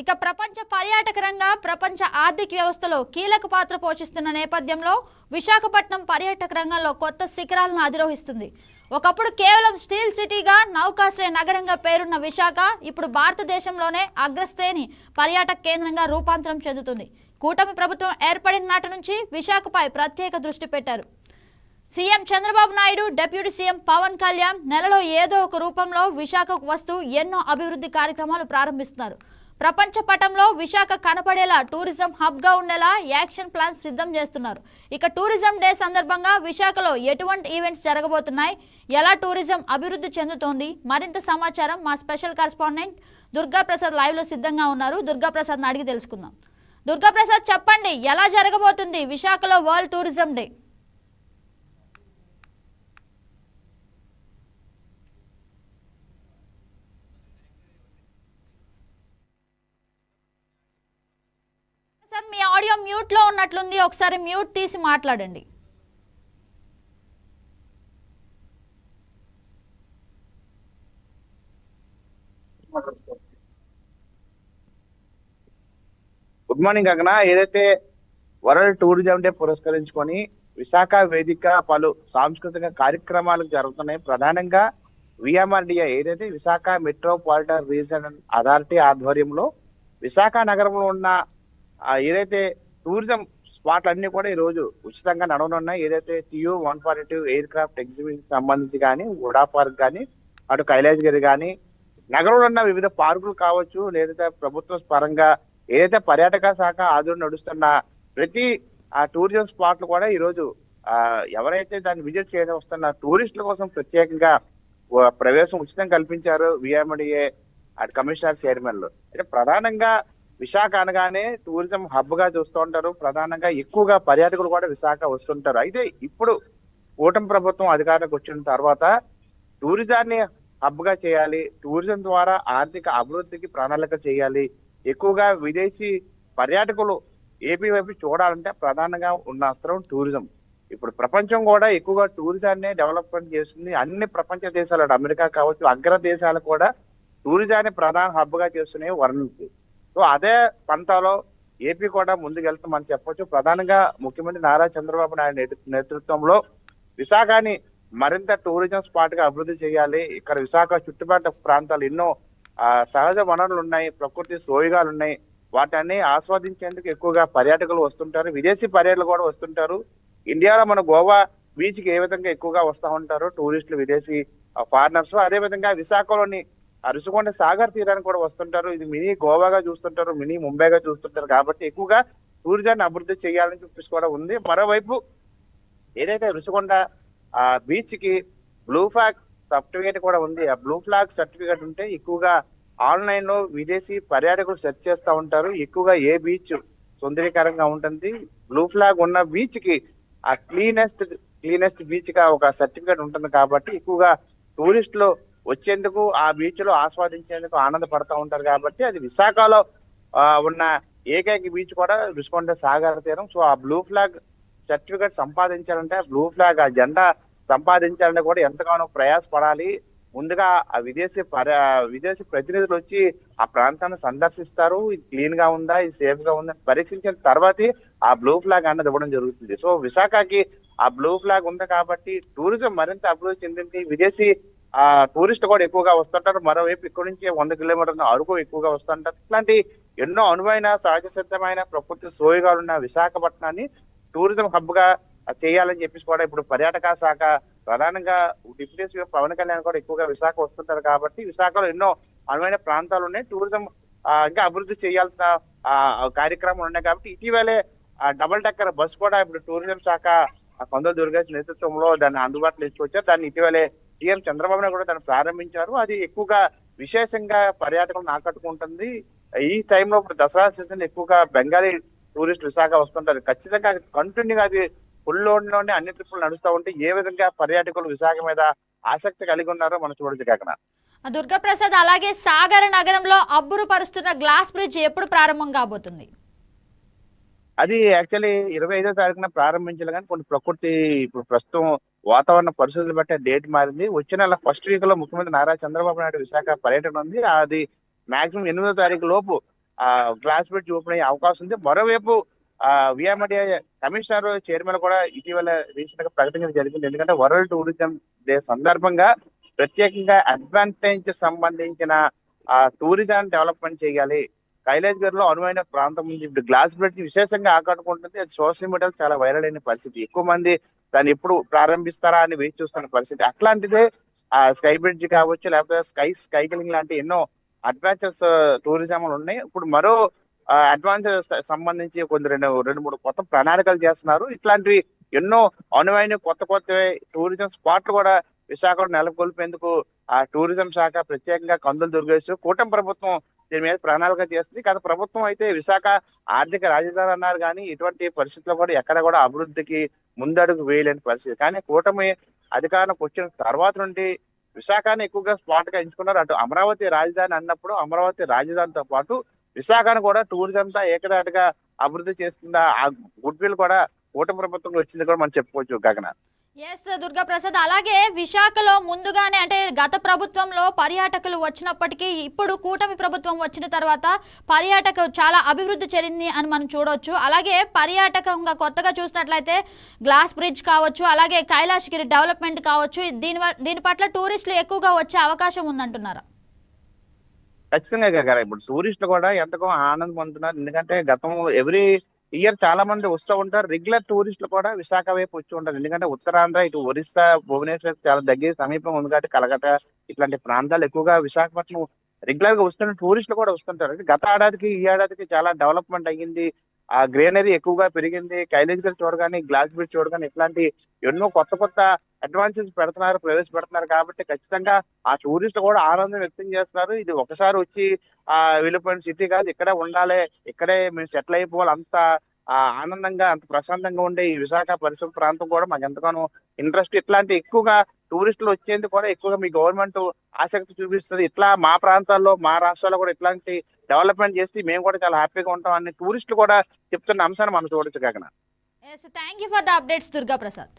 ఇక ప్రపంచ పర్యాటక రంగం ప్రపంచ ఆర్థిక వ్యవస్థలో కీలక పాత్ర పోషిస్తున్న నేపథ్యంలో విశాఖపట్నం పర్యాటక రంగంలో కొత్త శిఖరాలను అధిరోహిస్తుంది. ఒకప్పుడు కేవలం స్టీల్ సిటీగా నౌకాశ్రయ నగరంగా పేరున్న విశాఖ ఇప్పుడు భారతదేశంలోనే అగ్రశ్రేణి పర్యాటక కేంద్రంగా రూపాంతరం చెందుతుంది. కూటమి ప్రభుత్వం ఏర్పడిన నాటి నుంచి విశాఖపై ప్రత్యేక దృష్టి పెట్టారు. CM Chandrababu Naidu deputy CM Pawan Kalyan నెలలో ఏదో ఒక రూపంలో విశాఖకు వస్తూ ఎన్నో అభివృద్ధి కార్యక్రమాలు ప్రారంభిస్తున్నారు. ప్రపంచ పటంలో విశాఖ కనపడేలా టూరిజం హబ్గా ఉండేలా యాక్షన్ ప్లాన్ సిద్ధం చేస్తున్నారు. ఇక టూరిజం డే సందర్భంగా విశాఖలో ఎటువంటి ఈవెంట్స్ జరగబోతున్నాయి? ఎలా టూరిజం అభివృద్ధి చెందుతోంది? మరింత సమాచారం మా స్పెషల్ కరస్పాండెంట్ దుర్గాప్రసాద్ లైవ్లో సిద్ధంగా ఉన్నారు. దుర్గాప్రసాద్ అడిగి తెలుసుకుందాం. దుర్గాప్రసాద్ చెప్పండి ఎలా జరగబోతుంది విశాఖలో వరల్డ్ టూరిజం డే? మ్యూట్లో మ్యూట్లో ఉన్నట్లుంది ఒకసారి మ్యూట్ తీసి మాట్లాడండి. గుడ్ మార్నింగ్ గగన ఏదైతే వరల్డ్ టూరిజం డే పురస్కరించుకొని విశాఖ వేదిక పలు సాంస్కృతిక కార్యక్రమాలు జరుగుతున్నాయి. ప్రధానంగా విఎంఆర్డిఏ ఏదైతే విశాఖ మెట్రోపాలిటన్ రీజన్ అథారిటీ ఆధ్వర్యంలో విశాఖ నగరంలో ఉన్న ఏదైతే టూరిజం స్పాట్లు అన్ని కూడా ఈ రోజు ఉచితంగా నడవనున్నాయి. ఏదైతే TU one forty two aircraft exhibition సంబంధించి కానీ ఉడా పార్క్ కానీ అటు కైలాసగిరి కానీ నగరంలో ఉన్న వివిధ పార్కులు కావచ్చు లేదంటే ప్రభుత్వ పరంగా ఏదైతే పర్యాటక శాఖ ఆధ్వర్యం నడుస్తున్న ప్రతి ఆ టూరిజం స్పాట్లు కూడా ఈ రోజు ఆ ఎవరైతే దాన్ని విజిట్ చేయడం వస్తున్న టూరిస్టుల కోసం ప్రత్యేకంగా ప్రవేశం ఉచితం కల్పించారు విఎండిఏ అటు కమిషనర్ చైర్మన్లు. అంటే ప్రధానంగా విశాఖ అనగానే టూరిజం హబ్గా చూస్తూ ఉంటారు. ప్రధానంగా ఎక్కువగా పర్యాటకులు కూడా విశాఖ వస్తుంటారు. అయితే ఇప్పుడు కూటమి ప్రభుత్వం అధికారంలోకి వచ్చిన తర్వాత టూరిజాన్ని హబ్గా చేయాలి టూరిజం ద్వారా ఆర్థిక అభివృద్ధికి ప్రణాళిక చేయాలి ఎక్కువగా విదేశీ పర్యాటకులు ఏపీ వైపు చూడాలంటే ప్రధానంగా ఉన్న అస్త్రం టూరిజం. ఇప్పుడు ప్రపంచం కూడా ఎక్కువగా టూరిజాన్ని డెవలప్మెంట్ చేస్తుంది. అన్ని ప్రపంచ దేశాలు అమెరికా కావచ్చు అగ్ర దేశాలు కూడా టూరిజాన్ని ప్రధాన హబ్గా చేస్తున్నాయి వర్ణించి సో అదే పంటలో ఏపీ కూడా ముందుకెళ్తామని చెప్పొచ్చు. ప్రధానంగా ముఖ్యమంత్రి నారా చంద్రబాబు నాయుడు నేతృత్వంలో విశాఖని మరింత టూరిజం స్పాట్గా అభివృద్ధి చేయాలి. ఇక్కడ విశాఖ చుట్టుపక్కల ప్రాంతాలు ఎన్నో సహజ వనరులు ఉన్నాయి ప్రకృతి సోయిగాలు ఉన్నాయి. వాటిని ఆస్వాదించేందుకు ఎక్కువగా పర్యాటకులు వస్తుంటారు. విదేశీ పర్యటకులు కూడా వస్తుంటారు. ఇండియాలో మన గోవా బీచ్కి ఏ విధంగా ఎక్కువగా వస్తూ ఉంటారు టూరిస్టులు విదేశీ ఫారినర్స్. అదే విధంగా విశాఖలోని అరుసుకొండ సాగర్ తీరానికి కూడా వస్తుంటారు. ఇది మినీ గోవాగా చూస్తుంటారు మినీ ముంబైగా చూస్తుంటారు. కాబట్టి ఎక్కువగా టూరిజాన్ని అభివృద్ధి చేయాలని చూపిస్తూ కూడా ఉంది. మరోవైపు ఏదైతే రుషికొండ ఆ బీచ్కి బ్లూ ఫ్లాగ్ సర్టిఫికేట్ కూడా ఉంది. ఆ బ్లూ ఫ్లాగ్ సర్టిఫికేట్ ఉంటే ఎక్కువగా ఆన్లైన్లో విదేశీ పర్యాటకులు సెర్చ్ చేస్తూ ఉంటారు. ఎక్కువగా ఏ బీచ్ సుందరీకరంగా ఉంటుంది. బ్లూ ఫ్లాగ్ ఉన్న బీచ్కి ఆ క్లీనెస్ట్ క్లీనెస్ట్ బీచ్గా ఒక సర్టిఫికేట్ ఉంటుంది. కాబట్టి ఎక్కువగా టూరిస్టులు వచ్చేందుకు ఆ బీచ్లో ఆస్వాదించేందుకు ఆనందపడతా ఉంటారు కాబట్టి అది విశాఖలో ఆ, ఉన్న ఏకైక బీచ్ కూడా రుషికొండ సాగర్ తీరం. సో ఆ బ్లూ ఫ్లాగ్ సర్టిఫికేట్ సంపాదించాలంటే బ్లూ ఫ్లాగ్ ఆ జెండా సంపాదించాలంటే కూడా ఎంతగానో ప్రయాసపడాలి. ముందుగా ఆ విదేశీ విదేశీ ప్రతినిధులు వచ్చి ఆ ప్రాంతాన్ని సందర్శిస్తారు. ఇది క్లీన్గా ఉందా? ఇది సేఫ్గా ఉందా? అని పరీక్షించిన తర్వాతే ఆ బ్లూ ఫ్లాగ్ అన్నది ఇవ్వడం జరుగుతుంది. సో విశాఖకి ఆ బ్లూ ఫ్లాగ్ ఉంది కాబట్టి టూరిజం మరింత అభివృద్ధి చెందింది. విదేశీ ఆ టూరిస్ట్ కూడా ఎక్కువగా వస్తుంటారు. మరోవైపు ఇక్కడ నుంచి వంద కిలోమీటర్ల అరకు ఎక్కువగా వస్తుంటారు. ఇట్లాంటి ఎన్నో అనువైన సహజ సిద్ధమైన ప్రకృతి సోయగాలు ఉన్న విశాఖపట్నాన్ని టూరిజం హబ్గా చేయాలని చెప్పేసి కూడా ఇప్పుడు పర్యాటక శాఖ ప్రధానంగా డిప్యూటీ సీఎం పవన్ కళ్యాణ్ కూడా ఎక్కువగా విశాఖ వస్తుంటారు కాబట్టి విశాఖలో ఎన్నో అనువైన ప్రాంతాలు ఉన్నాయి. టూరిజం ఇంకా అభివృద్ధి చేయాల్సిన ఆ, కార్యక్రమాలు ఉన్నాయి కాబట్టి ఇటీవలే ఆ డెక్కర్ బస్ కూడా ఇప్పుడు టూరిజం శాఖ కొందరు దుర్గేష్ నేతృత్వంలో దాన్ని అందుబాటులో తీసుకొచ్చారు. దాన్ని ఇటీవలే సీఎం చంద్రబాబు నాయుడు కూడా దాన్ని ప్రారంభించారు. అది ఎక్కువగా విశేషంగా పర్యాటకులను ఆకట్టుకుంటుంది. ఈ టైంలో ఇప్పుడు దసరా సీజన్ ఎక్కువగా బెంగాలీ టూరిస్ట్ విశాఖ వస్తుంటారు. ఖచ్చితంగా కంటిన్యూగా అది ఫుల్ లోడ్లోనే అన్ని ట్రిప్పులు నడుస్తూ ఉంటే ఏ విధంగా పర్యాటకులు విశాఖ మీద ఆసక్తి కలిగి ఉన్నారో మనం చూడొచ్చు కాకన. దుర్గా ప్రసాద్ అలాగే సాగర నగరంలో అబ్బురు పరుస్తున్న గ్లాస్ బ్రిడ్జ్ ఎప్పుడు ప్రారంభం కాబోతుంది? అది యాక్చువల్లీ ఇరవై ఐదో తారీఖున ప్రారంభించాలి కానీ కొన్ని ప్రకృతి ఇప్పుడు ప్రస్తుతం వాతావరణ పరిస్థితులు బట్టి డేట్ మారింది. వచ్చే నెల ఫస్ట్ వీక్లో ముఖ్యమంత్రి నారా చంద్రబాబు నాయుడు విశాఖ పర్యటన ఉంది. అది మాక్సిమం ఎనిమిదో తారీఖు లోపు ఆ గ్లాస్ బ్రిడ్జ్ ఓపెన్ అయ్యే అవకాశం ఉంది. మరోవైపు విఎంఆర్డిఏ కమిషనర్ చైర్మన్ కూడా ఇటీవల రీసెంట్గా ప్రకటించడం జరిగింది. ఎందుకంటే వరల్డ్ టూరిజం డే సందర్భంగా ప్రత్యేకంగా అడ్వాంటేజ్ సంబంధించిన టూరిజం డెవలప్మెంట్ చేయాలి. కైలాస్ గారిలో అనువైన ప్రాంతం ఉంది. ఇప్పుడు గ్లాస్ బ్రిడ్జ్ విశేషంగా ఆకట్టుకుంటుంది. అది సోషల్ మీడియాలో చాలా వైరల్ అయిన పరిస్థితి. ఎక్కువ మంది దాన్ని ఎప్పుడు ప్రారంభిస్తారా అని వేచి చూస్తున్న పరిస్థితి. అట్లాంటిదే ఆ స్కై బ్రిడ్జ్ కావచ్చు లేకపోతే స్కై స్కైకిలింగ్ లాంటి ఎన్నో అడ్వెంచర్స్ టూరిజం ఉన్నాయి. ఇప్పుడు మరో అడ్వాన్చర్ సంబంధించి కొన్ని రెండు రెండు మూడు కొత్త ప్రణాళికలు చేస్తున్నారు. ఇట్లాంటివి ఎన్నో అనువైన కొత్త కొత్త టూరిజం స్పాట్లు కూడా విశాఖలో నెలకొల్పేందుకు ఆ టూరిజం శాఖ ప్రత్యేకంగా కందులు దుర్గేశ్వరు కూటమి ప్రభుత్వం దీని మీద ప్రణాళిక చేస్తుంది. గత ప్రభుత్వం అయితే విశాఖ ఆర్థిక రాజధాని అన్నారు కానీ ఇటువంటి పరిస్థితుల్లో కూడా ఎక్కడ కూడా అభివృద్ధికి ముందడుగు వేయలేని పరిస్థితి. కానీ కూటమి అధికారంలోకి వచ్చిన తర్వాత నుండి విశాఖని ఎక్కువగా స్పాట్గా ఎంచుకున్నారు. అటు అమరావతి రాజధాని అన్నప్పుడు అమరావతి రాజధానితో పాటు విశాఖను కూడా టూరిజం తో ఏకదాటిగా అభివృద్ధి చేస్తుందా? ఆ గుడ్ విల్ కూడా కూటమి ప్రభుత్వం వచ్చింది కూడా మనం చెప్పుకోవచ్చు గగన. ఎస్ దుర్గా ప్రసాద్ అలాగే విశాఖలో ముందుగానే అంటే గత ప్రభుత్వంలో పర్యాటకులు వచ్చినప్పటికీ ఇప్పుడు కూటమి ప్రభుత్వం వచ్చిన తర్వాత పర్యాటక చాలా అభివృద్ధి చెందింది అని మనం చూడవచ్చు అలాగే పర్యాటకంగా కొత్తగా చూసినట్లయితే గ్లాస్ బ్రిడ్జ్ కావచ్చు అలాగే కైలాసగిరి డెవలప్మెంట్ కావచ్చు దీని దీని పట్ల టూరిస్టులు ఎక్కువగా వచ్చే అవకాశం ఉందంటున్నారు? ఖచ్చితంగా ఇప్పుడు టూరిస్టులు కూడా ఎంతగా ఆనందం పొందుతున్నారు. ఎందుకంటే గతం ఎవ్రీ ఇయర్ చాలా మంది వస్తూ ఉంటారు. రెగ్యులర్ టూరిస్టులు కూడా విశాఖ వైపు వచ్చి ఉంటారు. ఎందుకంటే ఉత్తరాంధ్ర ఇటు ఒరిస్సా భువనేశ్వర్ చాలా దగ్గర సమీపం ఉంది కాబట్టి కలకత్తా ఇట్లాంటి ప్రాంతాలు ఎక్కువగా విశాఖపట్నం రెగ్యులర్గా వస్తున్న టూరిస్టులు కూడా వస్తుంటారు. గత ఏడాదికి ఈ ఏడాదికి చాలా డెవలప్మెంట్ అయ్యింది. ఆ గ్రీనరీ ఎక్కువగా పెరిగింది. కైలేజ్ గారు చూడగానే గ్లాస్ బ్రిడ్జ్ చూడగానే ఇట్లాంటి ఎన్నో కొత్త కొత్త అడ్వాన్సెస్ పెడుతున్నారు ప్రవేశపెడుతున్నారు కాబట్టి ఖచ్చితంగా ఆ టూరిస్టులు కూడా ఆనందం వ్యక్తం చేస్తున్నారు. ఇది ఒకసారి వచ్చి ఆ వెళ్ళిపోయిన సిటీ కాదు ఇక్కడే ఉండాలి ఇక్కడే మేము సెటిల్ అయిపోవాలి. అంత ఆనందంగా అంత ప్రశాంతంగా ఉండే ఈ విశాఖ పరిసర ప్రాంతం కూడా మాకు ఎంతగానో ఇంట్రెస్ట్ ఇట్లాంటి ఎక్కువగా టూరిస్టులు వచ్చేందుకు కూడా ఎక్కువగా మీ గవర్నమెంట్ ఆసక్తి చూపిస్తుంది. ఇట్లా మా ప్రాంతాల్లో మా రాష్ట్రాల్లో కూడా ఇట్లాంటి డెవలప్మెంట్ చేస్తే మేము కూడా చాలా హ్యాపీగా ఉంటాం అని టూరిస్టులు కూడా చెప్తున్న అంశాన్ని మనం చూడొచ్చు కాకన? Thank you for the updates Durga Prasad